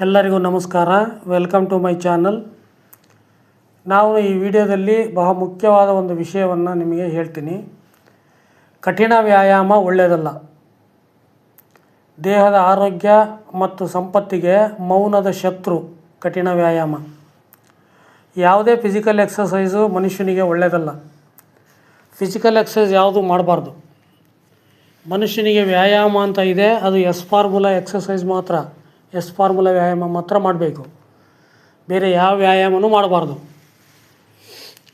ಎಲ್ಲರಿಗೂ ನಮಸ್ಕಾರ. Welcome to my channel ನಾವು ಈ ವಿಡಿಯೋದಲ್ಲಿ ಬಹು ಮುಖ್ಯವಾದ ಒಂದು ವಿಷಯವನ್ನು ನಿಮಗೆ ಹೇಳ್ತೀನಿ. ಕಠಿಣ ವ್ಯಾಯಾಮ ಒಳ್ಳೆಯದಲ್ಲ. ದೇಹದ ಆರೋಗ್ಯ ಮತ್ತು ಸಂಪತ್ತಿಗೆ ಮೌನದ ಶತ್ರು ಕಠಿಣ ವ್ಯಾಯಾಮ. ಯಾವುದೇ ಫಿಸಿಕಲ್ ಎಕ್ಸಸೈಸು ಮನುಷ್ಯನಿಗೆ ಒಳ್ಳೆಯದಲ್ಲ. ಫಿಸಿಕಲ್ ಎಕ್ಸಸೈಸ್ ಯಾವುದು ಮಾಡಬಾರ್ದು. ಮನುಷ್ಯನಿಗೆ ವ್ಯಾಯಾಮ ಅಂತ ಇದೆ, ಅದು ಎಸ್ ಫಾರ್ಮುಲಾ ಎಕ್ಸಸೈಸ್ ಮಾತ್ರ. ಎಸ್ ಫಾರ್ಮುಲಾ ವ್ಯಾಯಾಮ ಮಾತ್ರ ಮಾಡಬೇಕು. ಬೇರೆ ಯಾವ ವ್ಯಾಯಾಮನೂ ಮಾಡಬಾರ್ದು.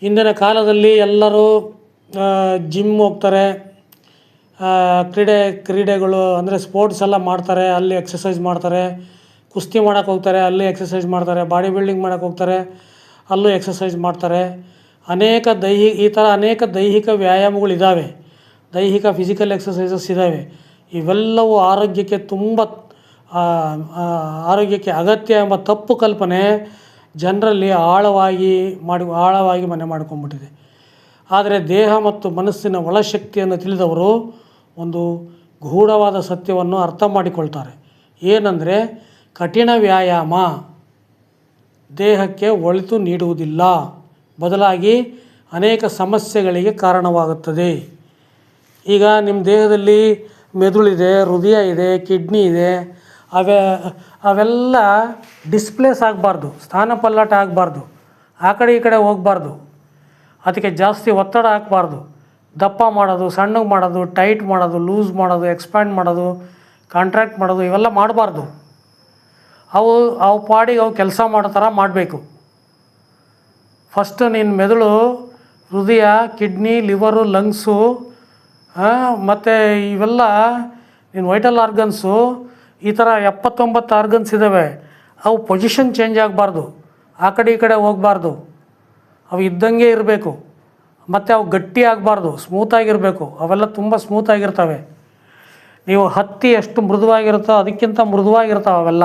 ಇಂದಿನ ಕಾಲದಲ್ಲಿ ಎಲ್ಲರೂ ಜಿಮ್ ಹೋಗ್ತಾರೆ ಕ್ರೀಡೆ, ಕ್ರೀಡೆಗಳು ಅಂದರೆ ಸ್ಪೋರ್ಟ್ಸ್ ಎಲ್ಲ ಮಾಡ್ತಾರೆ, ಅಲ್ಲಿ ಎಕ್ಸಸೈಸ್ ಮಾಡ್ತಾರೆ, ಕುಸ್ತಿ ಮಾಡೋಕ್ಕೆ ಹೋಗ್ತಾರೆ, ಅಲ್ಲಿ ಎಕ್ಸಸೈಸ್ ಮಾಡ್ತಾರೆ ಬಾಡಿ ಬಿಲ್ಡಿಂಗ್ ಮಾಡೋಕ್ಕೆ ಹೋಗ್ತಾರೆ, ಅಲ್ಲೂ ಎಕ್ಸಸೈಸ್ ಮಾಡ್ತಾರೆ. ಅನೇಕ ದೈಹಿ, ಈ ಥರ ಅನೇಕ ದೈಹಿಕ ವ್ಯಾಯಾಮಗಳಿದ್ದಾವೆ ದೈಹಿಕ ಫಿಸಿಕಲ್ ಎಕ್ಸಸೈಸಸ್ ಇದ್ದಾವೆ ಇವೆಲ್ಲವೂ ಆರೋಗ್ಯಕ್ಕೆ ತುಂಬ ಆರೋಗ್ಯಕ್ಕೆ ಅಗತ್ಯ ಎಂಬ ತಪ್ಪು ಕಲ್ಪನೆ ಜನರಲ್ಲಿ ಆಳವಾಗಿ ಮಾಡಿ, ಆಳವಾಗಿ ಮನೆ ಮಾಡ್ಕೊಂಡ್ಬಿಟ್ಟಿದೆ. ಆದರೆ ದೇಹ ಮತ್ತು ಮನಸ್ಸಿನ ಒಳಶಕ್ತಿಯನ್ನು ತಿಳಿದವರು ಒಂದು ಗೂಢವಾದ ಸತ್ಯವನ್ನು ಅರ್ಥ ಮಾಡಿಕೊಳ್ತಾರೆ. ಏನಂದರೆ ಕಠಿಣ ವ್ಯಾಯಾಮ ದೇಹಕ್ಕೆ ಒಳಿತು ನೀಡುವುದಿಲ್ಲ. ಬದಲಾಗಿ ಅನೇಕ ಸಮಸ್ಯೆಗಳಿಗೆ ಕಾರಣವಾಗುತ್ತದೆ. ಈಗ ನಿಮ್ಮ ದೇಹದಲ್ಲಿ ಮೆದುಳಿದೆ, ಹೃದಯ ಇದೆ, ಕಿಡ್ನಿ ಇದೆ ಅವೇ, ಅವೆಲ್ಲ ಡಿಸ್ಪ್ಲೇಸ್ ಆಗಬಾರ್ದು, ಸ್ಥಾನ ಪಲ್ಲಟ ಆಗಬಾರ್ದು, ಆ ಕಡೆ ಈ ಕಡೆ ಹೋಗಬಾರ್ದು. ಅದಕ್ಕೆ ಜಾಸ್ತಿ ಒತ್ತಡ ಹಾಕಬಾರ್ದು. ದಪ್ಪ ಮಾಡೋದು, ಸಣ್ಣಗೆ ಮಾಡೋದು ಟೈಟ್ ಮಾಡೋದು ಲೂಸ್ ಮಾಡೋದು ಎಕ್ಸ್ಪ್ಯಾಂಡ್ ಮಾಡೋದು ಕಾಂಟ್ರಾಕ್ಟ್ ಮಾಡೋದು, ಇವೆಲ್ಲ ಮಾಡಬಾರ್ದು. ಅವು ಅವು ಪಾಡಿಗೆ ಅವು ಕೆಲಸ ಮಾಡೋ ಥರ ಮಾಡಬೇಕು. ಫಸ್ಟ್ ನಿನ್ನ ಮೆದುಳು, ಹೃದಯ ಕಿಡ್ನಿ ಲಿವರು ಲಂಗ್ಸು ಮತ್ತು ಇವೆಲ್ಲ ನಿನ್ನ ವೈಟಲ್ ಆರ್ಗನ್ಸು ಈ ಥರ ಎಪ್ಪತ್ತೊಂಬತ್ತು ಆರ್ಗನ್ಸ್ ಇದ್ದಾವೆ ಅವು ಪೊಸಿಷನ್ ಚೇಂಜ್ ಆಗಬಾರ್ದು. ಆ ಕಡೆ ಈ ಕಡೆ ಹೋಗಬಾರ್ದು. ಅವು ಇದ್ದಂಗೆ ಇರಬೇಕು. ಮತ್ತು ಅವು ಗಟ್ಟಿ ಆಗಬಾರ್ದು ಸ್ಮೂತಾಗಿರಬೇಕು ಅವೆಲ್ಲ ತುಂಬ ಸ್ಮೂತಾಗಿರ್ತವೆ ನೀವು ಹತ್ತಿ ಎಷ್ಟು ಮೃದುವಾಗಿರುತ್ತೋ ಅದಕ್ಕಿಂತ ಮೃದುವಾಗಿರ್ತಾವೆ ಅವೆಲ್ಲ.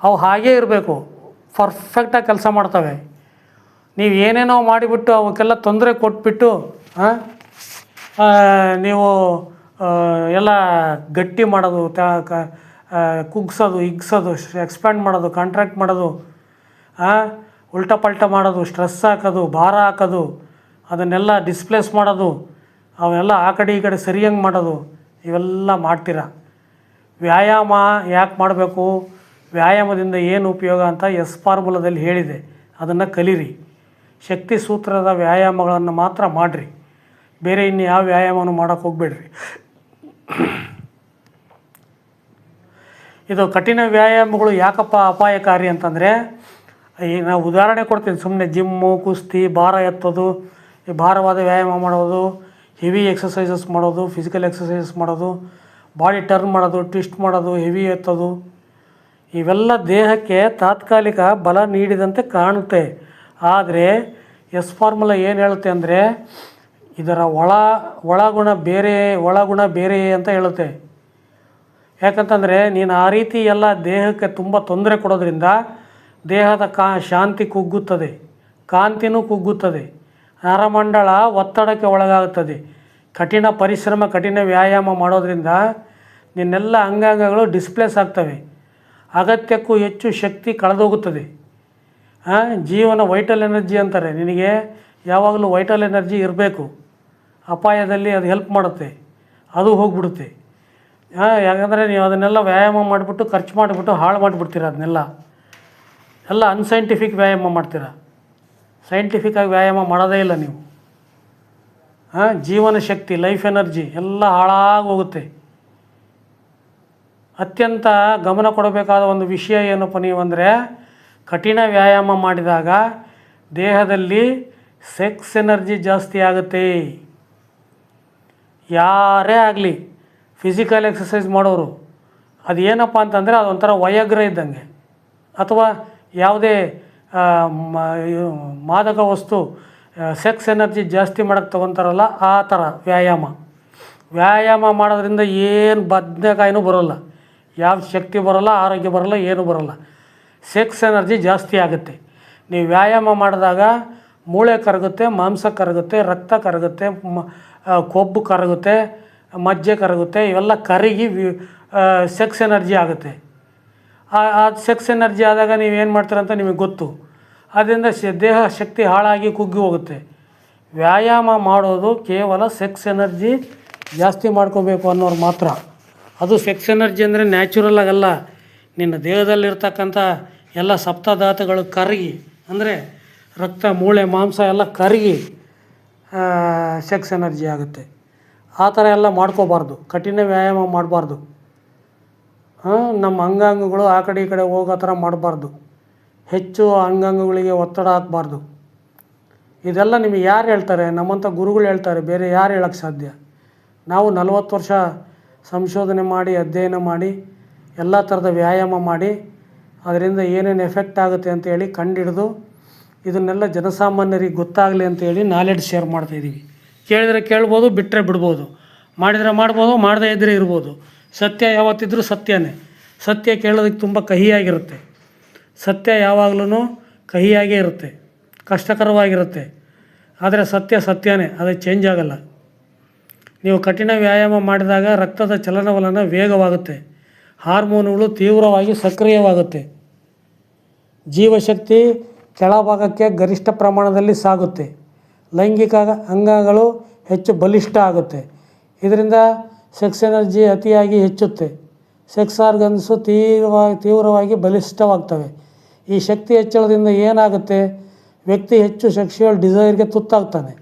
ಅವು ಹಾಗೇ ಇರಬೇಕು. ಪರ್ಫೆಕ್ಟಾಗಿ ಕೆಲಸ ಮಾಡ್ತವೆ. ನೀವು ಏನೇನೋ ಮಾಡಿಬಿಟ್ಟು ಅವಕ್ಕೆಲ್ಲ ತೊಂದರೆ ಕೊಟ್ಬಿಟ್ಟು ನೀವು ಎಲ್ಲ ಗಟ್ಟಿ ಮಾಡೋದು, ತ ಕುಗ್ಸೋದು ಇಗ್ಸೋದು ಎಕ್ಸ್ಪ್ಯಾಂಡ್ ಮಾಡೋದು ಕಾಂಟ್ರಾಕ್ಟ್ ಮಾಡೋದು ಉಲ್ಟ ಪಲ್ಟ ಮಾಡೋದು ಸ್ಟ್ರೆಸ್ ಹಾಕೋದು, ಭಾರ ಹಾಕೋದು, ಅದನ್ನೆಲ್ಲ ಡಿಸ್ಪ್ಲೇಸ್ ಮಾಡೋದು ಅವೆಲ್ಲ ಆ ಕಡೆ ಈ ಕಡೆ ಸರಿಯಂಗೆ ಮಾಡೋದು, ಇವೆಲ್ಲ ಮಾಡ್ತೀರ? ವ್ಯಾಯಾಮ ಯಾಕೆ ಮಾಡಬೇಕು? ವ್ಯಾಯಾಮದಿಂದ ಏನು ಉಪಯೋಗ ಅಂತ ಎಸ್ ಫಾರ್ಮುಲಾದಲ್ಲಿ ಹೇಳಿದೆ. ಅದನ್ನು ಕಲೀರಿ. ಶಕ್ತಿ ಸೂತ್ರದ ವ್ಯಾಯಾಮಗಳನ್ನು ಮಾತ್ರ ಮಾಡಿರಿ. ಬೇರೆ ಇನ್ನು ಯಾವ ವ್ಯಾಯಾಮವನ್ನು ಮಾಡೋಕ್ಕೆ ಹೋಗಬೇಡ್ರಿ. ಇದು ಕಠಿಣ ವ್ಯಾಯಾಮಗಳು ಯಾಕಪ್ಪ ಅಪಾಯಕಾರಿ ಅಂತಂದರೆ ಈಗ ನಾವು ಉದಾಹರಣೆ ಕೊಡ್ತೀನಿ ಸುಮ್ಮನೆ ಜಿಮ್ಮು ಕುಸ್ತಿ, ಭಾರ ಎತ್ತೋದು, ಈ ಭಾರವಾದ ವ್ಯಾಯಾಮ ಮಾಡೋದು ಹೆವಿ ಎಕ್ಸಸೈಸಸ್ ಮಾಡೋದು ಫಿಸಿಕಲ್ ಎಕ್ಸಸೈಸಸ್ ಮಾಡೋದು ಬಾಡಿ ಟರ್ನ್ ಮಾಡೋದು ಟ್ವಿಸ್ಟ್ ಮಾಡೋದು ಹೆವಿ ಎತ್ತೋದು, ಇವೆಲ್ಲ ದೇಹಕ್ಕೆ ತಾತ್ಕಾಲಿಕ ಬಲ ನೀಡಿದಂತೆ ಕಾಣುತ್ತೆ. ಆದರೆ ಎಸ್ ಫಾರ್ಮುಲಾ ಏನು ಹೇಳುತ್ತೆ ಅಂದರೆ, ಇದರ ಒಳ, ಒಳಗುಣ ಬೇರೆ ಒಳಗುಣ ಬೇರೆಯೇ ಅಂತ ಹೇಳುತ್ತೆ. ಯಾಕಂತಂದರೆ ನೀನು ಆ ರೀತಿ ಎಲ್ಲ ದೇಹಕ್ಕೆ ತುಂಬ ತೊಂದರೆ ಕೊಡೋದ್ರಿಂದ ದೇಹದ ಕಾ, ಶಾಂತಿ ಕುಗ್ಗುತ್ತದೆ, ಕಾಂತಿನೂ ಕುಗ್ಗುತ್ತದೆ ನರಮಂಡಳ ಒತ್ತಡಕ್ಕೆ ಒಳಗಾಗುತ್ತದೆ. ಕಠಿಣ ಪರಿಶ್ರಮ, ಕಠಿಣ ವ್ಯಾಯಾಮ ಮಾಡೋದ್ರಿಂದ ನಿನ್ನೆಲ್ಲ ಅಂಗಾಂಗಗಳು ಡಿಸ್ಪ್ಲೇಸ್ ಆಗ್ತವೆ. ಅಗತ್ಯಕ್ಕೂ ಹೆಚ್ಚು ಶಕ್ತಿ ಕಳೆದೋಗುತ್ತದೆ. ಜೀವನ ವೈಟಲ್ ಎನರ್ಜಿ ಅಂತಾರೆ. ನಿನಗೆ ಯಾವಾಗಲೂ ವೈಟಲ್ ಎನರ್ಜಿ ಇರಬೇಕು. ಅಪಾಯದಲ್ಲಿ ಅದು ಹೆಲ್ಪ್ ಮಾಡುತ್ತೆ. ಅದು ಹೋಗ್ಬಿಡುತ್ತೆ. ಹಾಂ, ಯಾಕಂದರೆ ನೀವು ಅದನ್ನೆಲ್ಲ ವ್ಯಾಯಾಮ ಮಾಡಿಬಿಟ್ಟು, ಖರ್ಚು ಮಾಡಿಬಿಟ್ಟು, ಹಾಳು ಮಾಡಿಬಿಡ್ತೀರ ಅದನ್ನೆಲ್ಲ. ಎಲ್ಲ ಅನ್ಸೈಂಟಿಫಿಕ್ ವ್ಯಾಯಾಮ ಮಾಡ್ತೀರ. ಸೈಂಟಿಫಿಕ್ಕಾಗಿ ವ್ಯಾಯಾಮ ಮಾಡೋದೇ ಇಲ್ಲ ನೀವು. ಹಾಂ, ಜೀವನ ಶಕ್ತಿ ಲೈಫ್ ಎನರ್ಜಿ ಎಲ್ಲ ಹಾಳಾಗಿ ಹೋಗುತ್ತೆ. ಅತ್ಯಂತ ಗಮನ ಕೊಡಬೇಕಾದ ಒಂದು ವಿಷಯ ಏನಪ್ಪ ನೀವು ಅಂದರೆ, ಕಠಿಣ ವ್ಯಾಯಾಮ ಮಾಡಿದಾಗ ದೇಹದಲ್ಲಿ ಸೆಕ್ಸ್ ಎನರ್ಜಿ ಜಾಸ್ತಿ ಆಗುತ್ತೆ. ಯಾರೇ ಆಗಲಿ. ಫಿಸಿಕಲ್ ಎಕ್ಸಸೈಸ್ ಮಾಡೋರು. ಅದು ಏನಪ್ಪ ಅಂತಂದರೆ ಅದೊಂಥರ ವಯಗ್ರ ಇದ್ದಂಗೆ. ಅಥವಾ ಯಾವುದೇ ಮಾದಕ ವಸ್ತು ಸೆಕ್ಸ್ ಎನರ್ಜಿ ಜಾಸ್ತಿ ಮಾಡೋಕ್ಕೆ ತೊಗೊತಾರಲ್ಲ, ಆ ಥರ ವ್ಯಾಯಾಮ. ವ್ಯಾಯಾಮ ಮಾಡೋದ್ರಿಂದ ಏನು ಬದನೆಕಾಯಿನೂ ಬರೋಲ್ಲ. ಯಾವ ಶಕ್ತಿ ಬರೋಲ್ಲ, ಆರೋಗ್ಯ ಬರೋಲ್ಲ, ಏನೂ ಬರೋಲ್ಲ. ಸೆಕ್ಸ್ ಎನರ್ಜಿ ಜಾಸ್ತಿ ಆಗುತ್ತೆ. ನೀವು ವ್ಯಾಯಾಮ ಮಾಡಿದಾಗ ಮೂಳೆ ಕರಗುತ್ತೆ, ಮಾಂಸ ಕರಗುತ್ತೆ, ರಕ್ತ ಕರಗುತ್ತೆ ಕೊಬ್ಬು ಕರಗುತ್ತೆ ಮಜ್ಜೆ ಕರಗುತ್ತೆ, ಇವೆಲ್ಲ ಕರಗಿ ಸೆಕ್ಸ್ ಎನರ್ಜಿ ಆಗುತ್ತೆ. ಆ ಸೆಕ್ಸ್ ಎನರ್ಜಿ ಆದಾಗ ನೀವೇನು ಏನು ಅಂತ ನಿಮಗೆ ಗೊತ್ತು. ಅದರಿಂದ ದೇಹ ಶಕ್ತಿ ಹಾಳಾಗಿ ಕುಗ್ಗಿ ಹೋಗುತ್ತೆ. ವ್ಯಾಯಾಮ ಮಾಡೋದು ಕೇವಲ ಸೆಕ್ಸ್ ಎನರ್ಜಿ ಜಾಸ್ತಿ ಮಾಡ್ಕೋಬೇಕು ಅನ್ನೋರು ಮಾತ್ರ. ಅದು ಸೆಕ್ಸ್ ಎನರ್ಜಿ ಅಂದರೆ ನ್ಯಾಚುರಲ್ ಆಗಲ್ಲ. ನಿನ್ನ ದೇಹದಲ್ಲಿರ್ತಕ್ಕಂಥ ಎಲ್ಲ ಸಪ್ತಧಾತುಗಳು ಕರಗಿ, ಅಂದರೆ ರಕ್ತ, ಮೂಳೆ, ಮಾಂಸ ಎಲ್ಲ ಕರಗಿ ಸೆಕ್ಸ್ ಎನರ್ಜಿ ಆಗುತ್ತೆ. ಆ ಥರ ಎಲ್ಲ ಮಾಡ್ಕೋಬಾರ್ದು. ಕಠಿಣ ವ್ಯಾಯಾಮ ಮಾಡಬಾರ್ದು. ನಮ್ಮ ಅಂಗಾಂಗಗಳು ಆ ಕಡೆ ಈ ಕಡೆ ಹೋಗೋ ಥರ ಮಾಡಬಾರ್ದು. ಹೆಚ್ಚು ಅಂಗಾಂಗಗಳಿಗೆ ಒತ್ತಡ ಹಾಕಬಾರ್ದು. ಇದೆಲ್ಲ ನಿಮಗೆ ಯಾರು ಹೇಳ್ತಾರೆ? ನಮ್ಮಂಥ ಗುರುಗಳು ಹೇಳ್ತಾರೆ, ಬೇರೆ ಯಾರು ಹೇಳೋಕ್ಕೆ ಸಾಧ್ಯ? ನಾವು ನಲವತ್ತು ವರ್ಷ ಸಂಶೋಧನೆ ಮಾಡಿ, ಅಧ್ಯಯನ ಮಾಡಿ, ಎಲ್ಲ ಥರದ ವ್ಯಾಯಾಮ ಮಾಡಿ, ಅದರಿಂದ ಏನೇನು ಎಫೆಕ್ಟ್ ಆಗುತ್ತೆ ಅಂತ ಹೇಳಿ ಕಂಡಿಡಿದು ಇದನ್ನೆಲ್ಲ ಜನಸಾಮಾನ್ಯರಿಗೆ ಗೊತ್ತಾಗಲಿ ಅಂತೇಳಿ ನಾಲೆಡ್ಜ್ ಶೇರ್ ಮಾಡ್ತಾಯಿದ್ದೀವಿ ಕೇಳಿದರೆ ಕೇಳ್ಬೋದು ಬಿಟ್ಟರೆ ಬಿಡ್ಬೋದು. ಮಾಡಿದರೆ ಮಾಡ್ಬೋದು, ಮಾಡದೇ ಇದ್ದರೆ ಇರ್ಬೋದು. ಸತ್ಯ ಯಾವತ್ತಿದ್ರೂ ಸತ್ಯನೇ. ಸತ್ಯ ಕೇಳೋದಕ್ಕೆ ತುಂಬ ಕಹಿಯಾಗಿರುತ್ತೆ. ಸತ್ಯ ಯಾವಾಗಲೂ ಕಹಿಯಾಗೇ ಇರುತ್ತೆ. ಕಷ್ಟಕರವಾಗಿರುತ್ತೆ. ಆದರೆ ಸತ್ಯ ಸತ್ಯನೇ, ಅದು ಚೇಂಜ್ ಆಗಲ್ಲ. ನೀವು ಕಠಿಣ ವ್ಯಾಯಾಮ ಮಾಡಿದಾಗ ರಕ್ತದ ಚಲನವಲನ ವೇಗವಾಗುತ್ತೆ. ಹಾರ್ಮೋನುಗಳು ತೀವ್ರವಾಗಿ ಸಕ್ರಿಯವಾಗುತ್ತೆ. ಜೀವಶಕ್ತಿ ಕೆಳಭಾಗಕ್ಕೆ ಗರಿಷ್ಠ ಪ್ರಮಾಣದಲ್ಲಿ ಸಾಗುತ್ತೆ. ಲೈಂಗಿಕ ಅಂಗಗಳು ಹೆಚ್ಚು ಬಲಿಷ್ಠ ಆಗುತ್ತೆ. ಇದರಿಂದ ಸೆಕ್ಸ್ ಎನರ್ಜಿ ಅತಿಯಾಗಿ ಹೆಚ್ಚುತ್ತೆ. ಸೆಕ್ಸ್ ಆರ್ಗನ್ಸು ತೀವ್ರವಾಗಿ ತೀವ್ರವಾಗಿ ಬಲಿಷ್ಠವಾಗ್ತವೆ. ಈ ಶಕ್ತಿ ಹೆಚ್ಚಳದಿಂದ ಏನಾಗುತ್ತೆ? ವ್ಯಕ್ತಿ ಹೆಚ್ಚು ಸೆಕ್ಷುವಲ್ ಡಿಸೈರ್ಗೆ ತುತ್ತಾಗ್ತಾನೆ.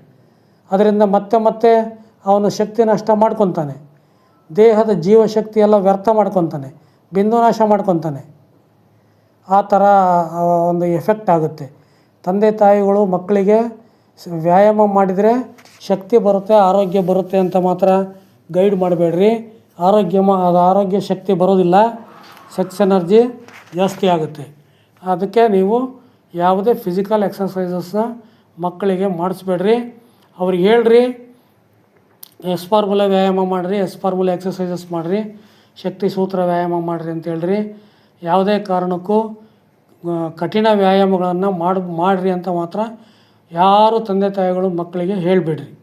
ಅದರಿಂದ ಮತ್ತೆ ಮತ್ತೆ ಅವನು ಶಕ್ತಿ ನಷ್ಟ ಮಾಡ್ಕೊತಾನೆ. ದೇಹದ ಜೀವಶಕ್ತಿ ಎಲ್ಲ ವ್ಯರ್ಥ ಮಾಡ್ಕೊತಾನೆ. ಬಿಂದುನಾಶ ಮಾಡ್ಕೊತಾನೆ. ಆ ಥರ ಒಂದು ಎಫೆಕ್ಟ್ ಆಗುತ್ತೆ. ತಂದೆ ತಾಯಿಗಳು ಮಕ್ಕಳಿಗೆ ವ್ಯಾಯಾಮ ಮಾಡಿದರೆ ಶಕ್ತಿ ಬರುತ್ತೆ, ಆರೋಗ್ಯ ಬರುತ್ತೆ ಅಂತ ಮಾತ್ರ ಗೈಡ್ ಮಾಡಬೇಡ್ರಿ. ಆರೋಗ್ಯ ಮ, ಅದು ಆರೋಗ್ಯ ಶಕ್ತಿ ಬರೋದಿಲ್ಲ ಸೆಕ್ಸ್ ಎನರ್ಜಿ ಜಾಸ್ತಿ ಆಗುತ್ತೆ. ಅದಕ್ಕೆ ನೀವು ಯಾವುದೇ ಫಿಸಿಕಲ್ ಎಕ್ಸಸೈಸಸ್ನ ಮಕ್ಕಳಿಗೆ ಮಾಡಿಸ್ಬೇಡ್ರಿ. ಅವ್ರಿಗೆ ಹೇಳ್ರಿ, ಎಸ್ ಫಾರ್ಮುಲ ವ್ಯಾಯಾಮ ಮಾಡಿರಿ, ಎಸ್ ಫಾರ್ಮುಲ ಎಕ್ಸಸೈಸಸ್ ಮಾಡಿರಿ, ಶಕ್ತಿ ಸೂತ್ರ ವ್ಯಾಯಾಮ ಮಾಡಿರಿ ಅಂತ ಹೇಳ್ರಿ. ಯಾವುದೇ ಕಾರಣಕ್ಕೂ ಕಠಿಣ ವ್ಯಾಯಾಮಗಳನ್ನು ಮಾಡಿ, ಮಾಡಿರಿ ಅಂತ ಮಾತ್ರ ಯಾರು ತಂದೆ ತಾಯಿಗಳು ಮಕ್ಕಳಿಗೆ ಹೇಳಿಬಿಡ್ರಿ.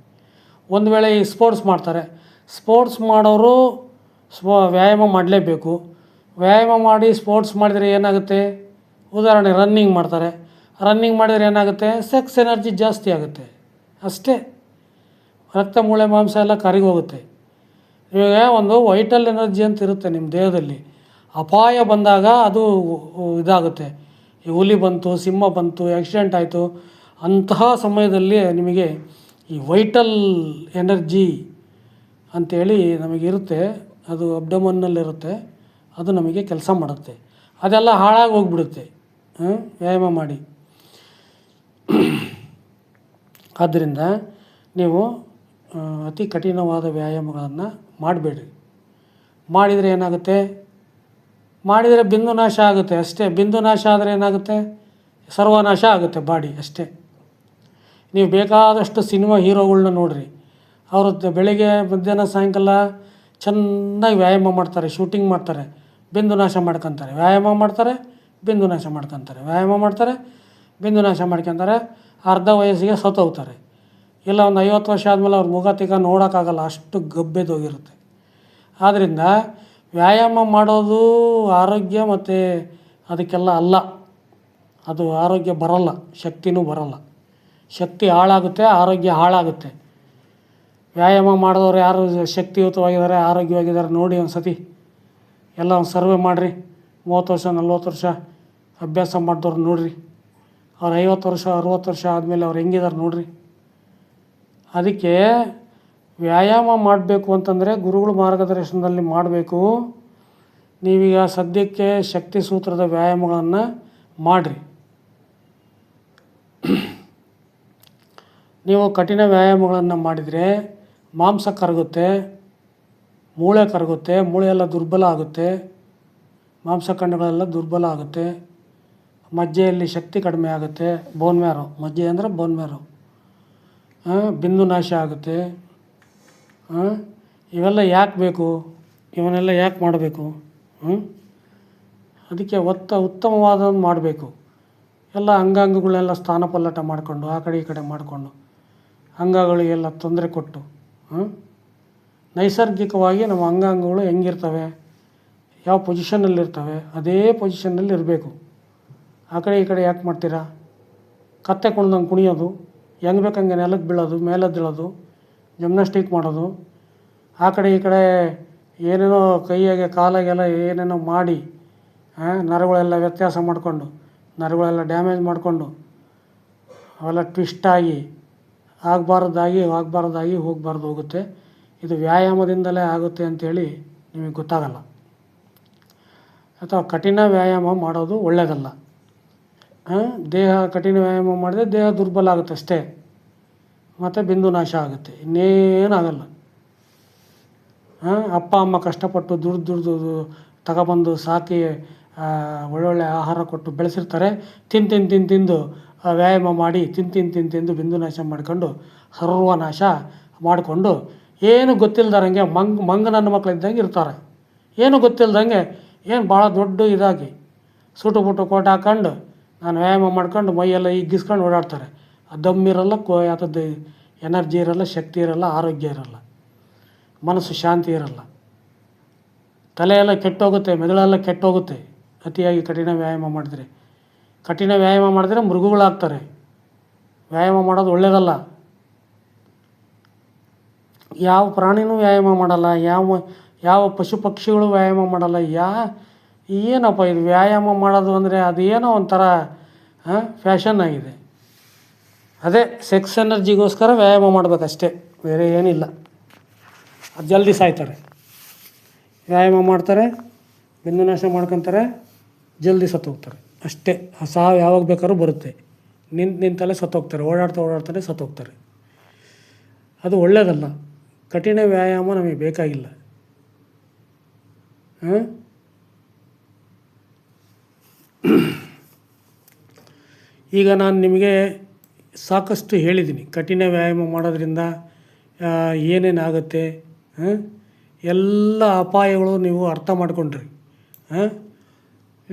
ಒಂದು ವೇಳೆ ಈ ಸ್ಪೋರ್ಟ್ಸ್ ಮಾಡ್ತಾರೆ ಸ್ಪೋರ್ಟ್ಸ್ ಮಾಡೋರು ಸ್ವ ವ್ಯಾಯಾಮ ಮಾಡಲೇಬೇಕು. ವ್ಯಾಯಾಮ ಮಾಡಿ ಸ್ಪೋರ್ಟ್ಸ್ ಮಾಡಿದರೆ ಏನಾಗುತ್ತೆ? ಉದಾಹರಣೆ ರನ್ನಿಂಗ್ ಮಾಡ್ತಾರೆ. ರನ್ನಿಂಗ್ ಮಾಡಿದರೆ ಏನಾಗುತ್ತೆ? ಸೆಕ್ಸ್ ಎನರ್ಜಿ ಜಾಸ್ತಿ ಆಗುತ್ತೆ. ಅಷ್ಟೇ. ರಕ್ತ, ಮೂಳೆ, ಮಾಂಸ ಎಲ್ಲ ಕರಿಗೋಗುತ್ತೆ ಇವಾಗ ಒಂದು ವೈಟಲ್ ಎನರ್ಜಿ ಅಂತ ಇರುತ್ತೆ ನಿಮ್ಮ ದೇಹದಲ್ಲಿ. ಅಪಾಯ ಬಂದಾಗ ಅದು ಇದಾಗುತ್ತೆ. ಈ ಹುಲಿ ಬಂತು, ಸಿಂಹ ಬಂತು ಆಕ್ಸಿಡೆಂಟ್ ಆಯಿತು. ಅಂತಹ ಸಮಯದಲ್ಲಿ ನಿಮಗೆ ಈ ವೈಟಲ್ ಎನರ್ಜಿ ಅಂಥೇಳಿ ನಮಗಿರುತ್ತೆ. ಅದು ಅಬ್ಡಮನ್ನಲ್ಲಿರುತ್ತೆ. ಅದು ನಮಗೆ ಕೆಲಸ ಮಾಡುತ್ತೆ. ಅದೆಲ್ಲ ಹಾಳಾಗಿ ಹೋಗ್ಬಿಡುತ್ತೆ? ವ್ಯಾಯಾಮ ಮಾಡಿ. ಆದ್ದರಿಂದ ನೀವು ಅತಿ ಕಠಿಣವಾದ ವ್ಯಾಯಾಮಗಳನ್ನು ಮಾಡಬೇಡ್ರಿ. ಮಾಡಿದರೆ ಏನಾಗುತ್ತೆ? ಮಾಡಿದರೆ ಬಿಂದು ನಾಶ ಆಗುತ್ತೆ ಅಷ್ಟೇ. ಬಿಂದು ನಾಶ ಆದರೆ ಏನಾಗುತ್ತೆ? ಸರ್ವನಾಶ ಆಗುತ್ತೆ ಬಾಡಿ ಅಷ್ಟೇ. ನೀವು ಬೇಕಾದಷ್ಟು ಸಿನಿಮಾ ಹೀರೋಗಳ್ನ ನೋಡಿರಿ. ಅವರು ಬೆಳಗ್ಗೆ, ಮಧ್ಯಾಹ್ನ, ಸಾಯಂಕಾಲ ಚೆನ್ನಾಗಿ ವ್ಯಾಯಾಮ ಮಾಡ್ತಾರೆ, ಶೂಟಿಂಗ್ ಮಾಡ್ತಾರೆ, ಬಿಂದು ನಾಶ ಮಾಡ್ಕೊತಾರೆ. ವ್ಯಾಯಾಮ ಮಾಡ್ತಾರೆ, ಬಿಂದು ನಾಶ ಮಾಡ್ಕೊತಾರೆ. ವ್ಯಾಯಾಮ ಮಾಡ್ತಾರೆ, ಬಿಂದು ನಾಶ ಮಾಡ್ಕೊತಾರೆ. ಅರ್ಧ ವಯಸ್ಸಿಗೆ ಸತ್ತೋಗ್ತಾರೆ. ಇಲ್ಲ, ಒಂದು ಐವತ್ತು ವರ್ಷ ಆದಮೇಲೆ ಅವ್ರ ಮುಖ ತಿಕ್ಕ ನೋಡೋಕ್ಕಾಗಲ್ಲ, ಅಷ್ಟು ಗಬ್ಬೆದೋಗಿರುತ್ತೆ. ಆದ್ದರಿಂದ ವ್ಯಾಯಾಮ ಮಾಡೋದು ಆರೋಗ್ಯ ಮತ್ತು ಅದಕ್ಕೆಲ್ಲ ಅಲ್ಲ. ಅದು ಆರೋಗ್ಯ ಬರಲ್ಲ, ಶಕ್ತಿನೂ ಬರಲ್ಲ. ಶಕ್ತಿ ಹಾಳಾಗುತ್ತೆ, ಆರೋಗ್ಯ ಹಾಳಾಗುತ್ತೆ. ವ್ಯಾಯಾಮ ಮಾಡಿದವ್ರು ಯಾರು ಶಕ್ತಿಯುತವಾಗಿದ್ದಾರೆ, ಆರೋಗ್ಯವಾಗಿದ್ದಾರೆ ನೋಡಿ ಒಂದು ಸತಿ ಎಲ್ಲ ಒಂದು ಸರ್ವೆ ಮಾಡಿರಿ. ಮೂವತ್ತು ವರ್ಷ, ನಲ್ವತ್ತು ವರ್ಷ ಅಭ್ಯಾಸ ಮಾಡಿದವ್ರು ನೋಡಿರಿ. ಅವ್ರು ಐವತ್ತು ವರ್ಷ, ಅರುವತ್ತು ವರ್ಷ ಆದಮೇಲೆ ಅವ್ರು ಹೆಂಗಿದ್ದಾರೆ ನೋಡಿರಿ. ಅದಕ್ಕೆ ವ್ಯಾಯಾಮ ಮಾಡಬೇಕು ಅಂತಂದರೆ ಗುರುಗಳ ಮಾರ್ಗದರ್ಶನದಲ್ಲಿ ಮಾಡಬೇಕು. ನೀವೀಗ ಸದ್ಯಕ್ಕೆ ಶಕ್ತಿ ಸೂತ್ರದ ವ್ಯಾಯಾಮಗಳನ್ನು ಮಾಡಿರಿ. ನೀವು ಕಠಿಣ ವ್ಯಾಯಾಮಗಳನ್ನು ಮಾಡಿದರೆ ಮಾಂಸ ಕರಗುತ್ತೆ, ಮೂಳೆ ಕರಗುತ್ತೆ ಮೂಳೆ ಎಲ್ಲ ದುರ್ಬಲ ಆಗುತ್ತೆ ಮಾಂಸಖಂಡಗಳೆಲ್ಲ ದುರ್ಬಲ ಆಗುತ್ತೆ, ಮಜ್ಜೆಯಲ್ಲಿ ಶಕ್ತಿ ಕಡಿಮೆ ಆಗುತ್ತೆ ಬೋನ್ ಮ್ಯಾರೋ ಮಜ್ಜೆ ಅಂದರೆ ಬೋನ್ ಮ್ಯಾರೋ ಬಿಂದು ನಾಶ ಆಗುತ್ತೆ ಇವೆಲ್ಲ ಯಾಕೆ ಬೇಕು? ಇವನ್ನೆಲ್ಲ ಯಾಕೆ ಮಾಡಬೇಕು? ಅದಕ್ಕೆ ಒತ್ತ ಉತ್ತಮವಾದದ್ದು ಮಾಡಬೇಕು. ಎಲ್ಲ ಅಂಗಾಂಗಗಳನ್ನೆಲ್ಲ ಸ್ಥಾನಪಲ್ಲಟ ಮಾಡಿಕೊಂಡು, ಆ ಕಡೆ ಈ ಕಡೆ ಮಾಡಿಕೊಂಡು. ಅಂಗಗಳಿಗೆಲ್ಲ ತೊಂದರೆ ಕೊಟ್ಟು? ನೈಸರ್ಗಿಕವಾಗಿ ನಮ್ಮ ಅಂಗಾಂಗಗಳು ಹೆಂಗಿರ್ತವೆ, ಯಾವ ಪೊಸಿಷನ್ನಲ್ಲಿರ್ತವೆ ಅದೇ ಪೊಸಿಷನ್ನಲ್ಲಿ ಇರಬೇಕು. ಆ ಕಡೆ ಈ ಕಡೆ ಯಾಕೆ ಮಾಡ್ತೀರಾ? ಕತ್ತೆ ಕುಣ್ದಂಗೆ ಕುಣಿಯೋದು, ಹೆಂಗೆ ಬೇಕಂಗೆ ನೆಲಕ್ಕೆ ಬೀಳೋದು ಮೇಲೆದ್ದೇಳೋದು ಜಿಮ್ನಾಸ್ಟಿಕ್ ಮಾಡೋದು, ಆ ಕಡೆ ಈ ಕಡೆ ಏನೇನೋ ಕೈಯಾಗೆ ಕಾಲಾಗೆಲ್ಲ ಏನೇನೋ ಮಾಡಿ ನರಗಳೆಲ್ಲ ವ್ಯತ್ಯಾಸ ಮಾಡಿಕೊಂಡು, ನರಗಳೆಲ್ಲ ಡ್ಯಾಮೇಜ್ ಮಾಡಿಕೊಂಡು, ಅವೆಲ್ಲ ಟ್ವಿಸ್ಟ್ ಆಗಿ ಆಗಬಾರ್ದಾಗಿ ಆಗಬಾರ್ದಾಗಿ ಹೋಗಬಾರ್ದು ಹೋಗುತ್ತೆ. ಇದು ವ್ಯಾಯಾಮದಿಂದಲೇ ಆಗುತ್ತೆ ಅಂಥೇಳಿ ನಿಮಗೆ ಗೊತ್ತಾಗಲ್ಲ. ಅಥವಾ ಕಠಿಣ ವ್ಯಾಯಾಮ ಮಾಡೋದು ಒಳ್ಳೆಯದಲ್ಲ ದೇಹ ಕಠಿಣ ವ್ಯಾಯಾಮ ಮಾಡಿದ್ರೆ ದೇಹ ದುರ್ಬಲ ಆಗುತ್ತೆ ಅಷ್ಟೇ. ಮತ್ತು ಬಿಂದು ನಾಶ ಆಗುತ್ತೆ. ಇನ್ನೇನಾಗಲ್ಲ ಅಪ್ಪ, ಅಮ್ಮ ಕಷ್ಟಪಟ್ಟು ದುಡ್ದು ದುಡ್ದು ತಗೊಬಂದು ಸಾಕಿ ಒಳ್ಳೊಳ್ಳೆ ಆಹಾರ ಕೊಟ್ಟು ಬೆಳೆಸಿರ್ತಾರೆ. ತಿಂದು ತಿಂದು ತಿಂದು ತಿಂದು ವ್ಯಾಯಾಮ ಮಾಡಿ ತಿನ್ ತಿಂದು ತಿಂದು ಬಿಂದು ನಾಶ ಮಾಡ್ಕೊಂಡು ಸರ್ವನಾಶ ಮಾಡಿಕೊಂಡು ಏನು ಗೊತ್ತಿಲ್ದಾರಂಗೆ ಮಂಗ್ ಮಂಗ ನನ್ನ ಮಕ್ಳು ಇದ್ದಂಗೆ ಇರ್ತಾರೆ. ಏನು ಗೊತ್ತಿಲ್ಲದಂಗೆ ಏನು ಭಾಳ ದೊಡ್ಡ ಇದಾಗಿ ಸುಟು ಬುಟ್ಟು ಕೋಟ್ ಹಾಕೊಂಡು ನಾನು ವ್ಯಾಯಾಮ ಮಾಡ್ಕೊಂಡು ಮೈಯೆಲ್ಲ ಹಿಗ್ಗಿಸ್ಕೊಂಡು ಓಡಾಡ್ತಾರೆ. ದಮ್ಮಿರಲ್ಲ ಕೋ ಯಾತದ್ದು ಎನರ್ಜಿ ಇರಲ್ಲ, ಶಕ್ತಿ ಇರಲ್ಲ, ಆರೋಗ್ಯ ಇರಲ್ಲ, ಮನಸ್ಸು ಶಾಂತಿ ಇರಲ್ಲ. ತಲೆಯೆಲ್ಲ ಕೆಟ್ಟೋಗುತ್ತೆ, ಮೆದುಳೆಲ್ಲ ಕೆಟ್ಟೋಗುತ್ತೆ. ಅತಿಯಾಗಿ ಕಠಿಣ ವ್ಯಾಯಾಮ ಮಾಡಿದ್ರೆ. ಕಠಿಣ ವ್ಯಾಯಾಮ ಮಾಡಿದ್ರೆ ಮೃಗಗಳಾಗ್ತಾರೆ. ವ್ಯಾಯಾಮ ಮಾಡೋದು ಒಳ್ಳೆಯದಲ್ಲ ಯಾವ ಪ್ರಾಣಿನೂ ವ್ಯಾಯಾಮ ಮಾಡಲ್ಲ, ಯಾವ ಯಾವ ಪಶು ಪಕ್ಷಿಗಳು ವ್ಯಾಯಾಮ ಮಾಡಲ್ಲ, ಯಾ, ಏನಪ್ಪ ಇದು ವ್ಯಾಯಾಮ ಮಾಡೋದು ಅಂದರೆ ಅದೇನೋ ಒಂಥರ ಫ್ಯಾಷನ್ ಆಗಿದೆ. ಅದೇ ಸೆಕ್ಸ್ ಎನರ್ಜಿಗೋಸ್ಕರ ವ್ಯಾಯಾಮ ಮಾಡಬೇಕಷ್ಟೇ, ಬೇರೆ ಏನಿಲ್ಲ. ಅದು ಜಲ್ದಿ ಸಾಯ್ತಾರೆ. ವ್ಯಾಯಾಮ ಮಾಡ್ತಾರೆ ಬಿಂದು ನಾಶ ಮಾಡ್ಕೊತಾರೆ, ಜಲ್ದಿ ಸತ್ತೋಗ್ತಾರೆ. ಅಷ್ಟೇ. ಆ ಸಾವು ಯಾವಾಗ ಬೇಕಾದ್ರೂ ಬರುತ್ತೆ. ನಿಂತು ನಿಂತಲ್ಲೇ ಸತ್ತೋಗ್ತಾರೆ ಓಡಾಡ್ತಾ ಓಡಾಡ್ತಾನೆ ಸತ್ತೋಗ್ತಾರೆ ಅದು ಒಳ್ಳೆಯದಲ್ಲ ಕಠಿಣ ವ್ಯಾಯಾಮ ನಮಗೆ ಬೇಕಾಗಿಲ್ಲ. ಈಗ ನಾನು ನಿಮಗೆ ಸಾಕಷ್ಟು ಹೇಳಿದ್ದೀನಿ. ಕಠಿಣ ವ್ಯಾಯಾಮ ಮಾಡೋದ್ರಿಂದ ಏನೇನಾಗುತ್ತೆ ಎಲ್ಲ ಅಪಾಯಗಳು ನೀವು ಅರ್ಥ ಮಾಡ್ಕೊಂಡ್ರಿ. ಹಾಂ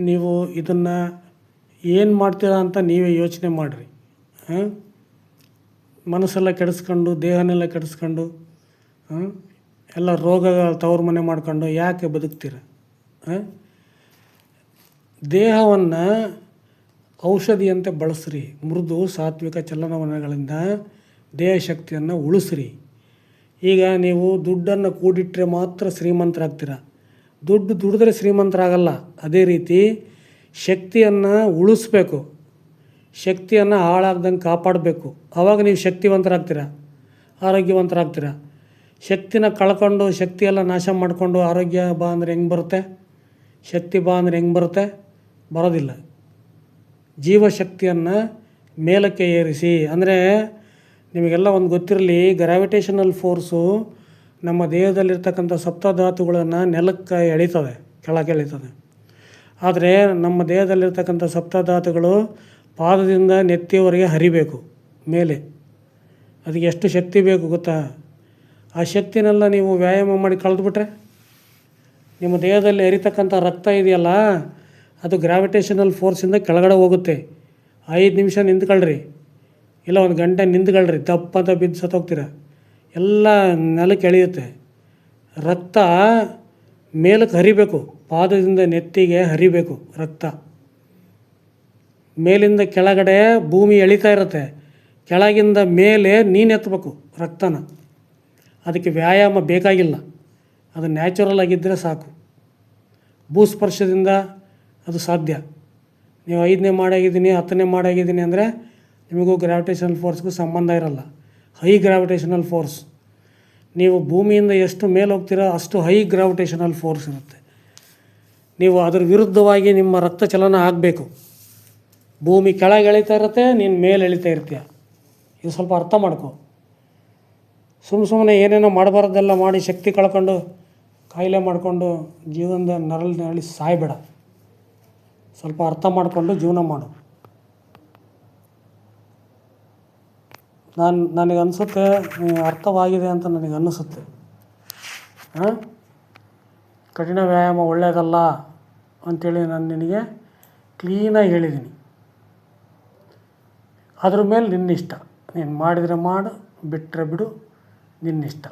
ನೀವು ಇದನ್ನು ಏನು ಮಾಡ್ತೀರಾ ಅಂತ ನೀವೇ ಯೋಚನೆ ಮಾಡಿರಿ. ಮನಸ್ಸೆಲ್ಲ ಕೆಡಿಸ್ಕೊಂಡು, ದೇಹನೆಲ್ಲ ಕೆಡಿಸ್ಕೊಂಡು ಎಲ್ಲ ರೋಗಗಳ ತವ್ರ ಮನೆ ಮಾಡ್ಕೊಂಡು ಯಾಕೆ ಬದುಕ್ತೀರ? ದೇಹವನ್ನು ಔಷಧಿಯಂತೆ ಬಳಸ್ರಿ. ಮೃದು, ಸಾತ್ವಿಕ ಚಲನವಲನಗಳಿಂದ ದೇಹ ಶಕ್ತಿಯನ್ನು ಉಳಿಸ್ರಿ. ಈಗ ನೀವು ದುಡ್ಡನ್ನು ಕೂಡಿಟ್ಟರೆ ಮಾತ್ರ ಶ್ರೀಮಂತರಾಗ್ತೀರ? ದುಡ್ಡು ದುಡಿದ್ರೆ ಶ್ರೀಮಂತರಾಗಲ್ಲ. ಅದೇ ರೀತಿ ಶಕ್ತಿಯನ್ನು ಉಳಿಸ್ಬೇಕು. ಶಕ್ತಿಯನ್ನು ಹಾಳಾಗ್ದಂಗೆ ಕಾಪಾಡಬೇಕು. ಆವಾಗ ನೀವು ಶಕ್ತಿವಂತರಾಗ್ತೀರ? ಆರೋಗ್ಯವಂತರಾಗ್ತೀರ? ಶಕ್ತಿನ ಕಳ್ಕೊಂಡು ಶಕ್ತಿಯೆಲ್ಲ ನಾಶ ಮಾಡಿಕೊಂಡು ಆರೋಗ್ಯ ಬಾ ಅಂದರೆ ಹೆಂಗೆ ಬರುತ್ತೆ? ಶಕ್ತಿ ಬಾ ಅಂದರೆ ಹೆಂಗೆ ಬರುತ್ತೆ? ಬರೋದಿಲ್ಲ. ಜೀವಶಕ್ತಿಯನ್ನು ಮೇಲಕ್ಕೆ ಏರಿಸಿ. ಅಂದರೆ ನಿಮಗೆಲ್ಲ ಒಂದು ಗೊತ್ತಿರಲಿ ಗ್ರಾವಿಟೇಷನಲ್ ಫೋರ್ಸು ನಮ್ಮ ದೇಹದಲ್ಲಿರ್ತಕ್ಕಂಥ ಸಪ್ತಧಾತುಗಳನ್ನು ನೆಲಕ್ಕೆ ಎಳಿತದೆ ಕೆಳಕ್ಕೆ ಎಳಿತದೆ ಆದರೆ ನಮ್ಮ ದೇಹದಲ್ಲಿರ್ತಕ್ಕಂಥ ಸಪ್ತಧಾತುಗಳು ಪಾದದಿಂದ ನೆತ್ತಿಯವರೆಗೆ ಹರಿಬೇಕು, ಮೇಲೆ. ಅದಕ್ಕೆ ಎಷ್ಟು ಶಕ್ತಿ ಬೇಕು ಗೊತ್ತಾ? ಆ ಶಕ್ತಿನೆಲ್ಲ ನೀವು ವ್ಯಾಯಾಮ ಮಾಡಿ ಕಳೆದುಬಿಟ್ರೆ? ನಿಮ್ಮ ದೇಹದಲ್ಲಿ ಎರಿತಕ್ಕಂಥ ರಕ್ತ ಇದೆಯಲ್ಲ, ಅದು ಗ್ರಾವಿಟೇಷನಲ್ ಫೋರ್ಸಿಂದ ಕೆಳಗಡೆ ಹೋಗುತ್ತೆ. ಐದು ನಿಮಿಷ ನಿಂತ್ಕೊಳ್ರಿ. ಇಲ್ಲ, ಒಂದು ಗಂಟೆ ನಿಂತ್ಕೊಳ್ರಿ. ದಪ್ಪ ಅಂತ ಬಿದ್ದು ಸತ್ತೋಗ್ತೀರ? ಎಲ್ಲ ನೆಲಕ್ಕೆ ಎಳೆಯುತ್ತೆ. ರಕ್ತ ಮೇಲಕ್ಕೆ ಹರಿಬೇಕು. ಪಾದದಿಂದ ನೆತ್ತಿಗೆ ಹರಿಬೇಕು ರಕ್ತ. ಮೇಲಿಂದ ಕೆಳಗಡೆ ಭೂಮಿ ಎಳಿತಾ ಇರುತ್ತೆ. ಕೆಳಗಿಂದ ಮೇಲೆ ನೀನು ಎತ್ತಬೇಕು ರಕ್ತನ. ಅದಕ್ಕೆ ವ್ಯಾಯಾಮ ಬೇಕಾಗಿಲ್ಲ. ಅದು ನ್ಯಾಚುರಲ್ ಆಗಿದ್ದರೆ ಸಾಕು. ಭೂಸ್ಪರ್ಶದಿಂದ ಅದು ಸಾಧ್ಯ. ನೀವು ಐದನೇ ಮಾಡಾಗಿದ್ದೀನಿ, ಹತ್ತನೇ ಮಾಡಾಗಿದ್ದೀನಿ ಅಂದರೆ ನಿಮಗೂ ಗ್ರಾವಿಟೇಷನಲ್ ಫೋರ್ಸ್ಗೂ ಸಂಬಂಧ ಇರಲ್ಲ. ಹೈ ಗ್ರಾವಿಟೇಷನಲ್ ಫೋರ್ಸ್ ನೀವು ಭೂಮಿಯಿಂದ ಎಷ್ಟು ಮೇಲೆ ಹೋಗ್ತೀರೋ ಅಷ್ಟು ಹೈ ಗ್ರಾವಿಟೇಷನಲ್ ಫೋರ್ಸ್ ಇರುತ್ತೆ. ನೀವು ಅದರ ವಿರುದ್ಧವಾಗಿ ನಿಮ್ಮ ರಕ್ತ ಚಲನ ಆಗಬೇಕು. ಭೂಮಿ ಕೆಳಗೆ ಎಳಿತಾ ಇರುತ್ತೆ, ನೀನು ಮೇಲೆ ಎಳಿತಾ ಇರ್ತೀಯ. ಇದು ಸ್ವಲ್ಪ ಅರ್ಥ ಮಾಡ್ಕೊ. ಸುಮ್ಮ ಸುಮ್ಮನೆ ಏನೇನೋ ಮಾಡಬಾರ್ದೆಲ್ಲ ಮಾಡಿ ಶಕ್ತಿ ಕಳ್ಕೊಂಡು, ಕಾಯಿಲೆ ಮಾಡಿಕೊಂಡು ಜೀವನದ ನರಳಿ ನರಳಿ ಸಾಯಬೇಡ. ಸ್ವಲ್ಪ ಅರ್ಥ ಮಾಡಿಕೊಂಡು ಜೀವನ ಮಾಡು. ನಾನು ನನಗೆ ಅನಿಸುತ್ತೆ ಅರ್ಥವಾಗಿದೆ ಅಂತ ನನಗೆ ಅನ್ನಿಸುತ್ತೆ ಕಠಿಣ ವ್ಯಾಯಾಮ ಒಳ್ಳೆಯದಲ್ಲ ಅಂಥೇಳಿ ನಾನು ನಿನಗೆ ಕ್ಲೀನಾಗಿ ಹೇಳಿದ್ದೀನಿ ಅದ್ರ ಮೇಲೆ ನಿನ್ನಿಷ್ಟ. ನೀನು ಮಾಡಿದರೆ ಮಾಡು ಬಿಟ್ಟರೆ ಬಿಡು, ನಿನ್ನಿಷ್ಟ.